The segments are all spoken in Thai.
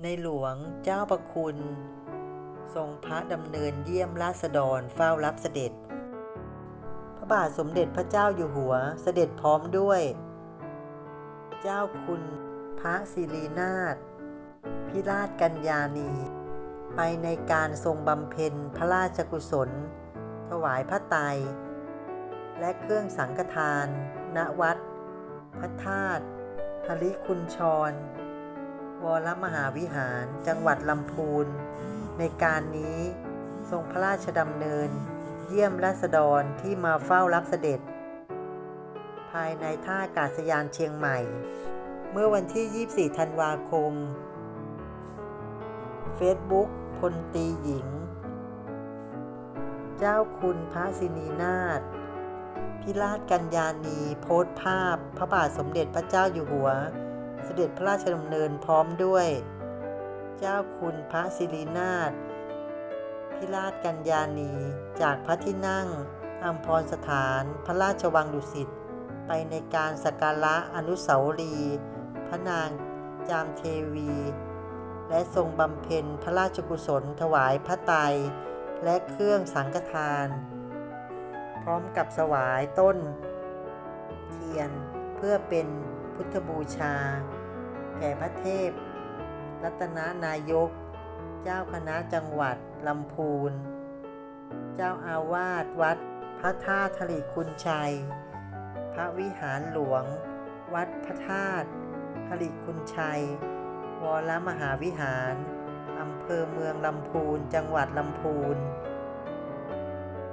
ในหลวงเจ้าประคุณ ทรงพระดำเนินเยี่ยมราษฎรเฝ้ารับเสด็จ พระบาทสมเด็จพระเจ้าอยู่หัวเสด็จพร้อมด้วย เจ้าคุณพระศิรินาถพิราชกัญญาณี ไปในการทรงบำเพ็ญพระราชกุศล ถวายพระไตรและเครื่องสังฆทาน ณวัด พระธาตุหริคุณชร วรมหาวิหารจังหวัดลำพูน ในการนี้ทรงพระราชดำเนิน เยี่ยมราษฎรที่มาเฝ้ารับเสด็จ ภายในท่าอากาศยานเชียงใหม่ เมื่อวันที่ 24 ธันวาคม Facebook พลตีหญิง เจ้าคุณพระสินีนาถพิราชกัญญาณีโพสต์ภาพพระบาทสมเด็จพระเจ้าอยู่หัว เสด็จพระราชดำเนินพร้อมด้วย เจ้าคุณพระศิรินาถพิราชกัญญาณี จากพระที่นั่งอัมพรสถานพระราชวังดุสิตไปในการสักการะอนุสาวรีย์พระนางจามเทวี และทรงบำเพ็ญพระราชกุศลถวายพระไตรและเครื่องสังฆทาน พร้อมกับสวายต้น เทียนเพื่อเป็น พุทธบูชา แก่พระเทพ รัตนานายก เจ้าคณะจังหวัดลำพูน เจ้าอาวาสวัด พระธาตุทลีคุณชัย พระวิหารหลวง วัดพระธาตุทลีคุณชัย วรมหาวิหารอำเภอเมืองลำพูน จังหวัดลำพูน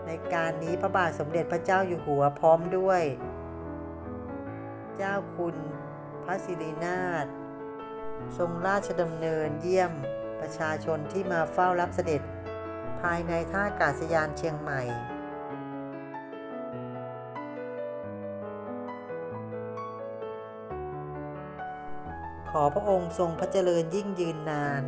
ในการนี้พระบาทสมเด็จพระเจ้าอยู่หัวพร้อมด้วย เจ้าคุณ พระศิรินาถทรงราชดำเนินเยี่ยมประชาชนที่มาเฝ้ารับเสด็จ ภายในท่าอากาศยานเชียงใหม่ขอพระองค์ทรงพระเจริญยิ่งยืนนาน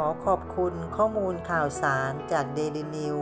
ขอขอบคุณข้อมูลข่าวสารจากเดลินิว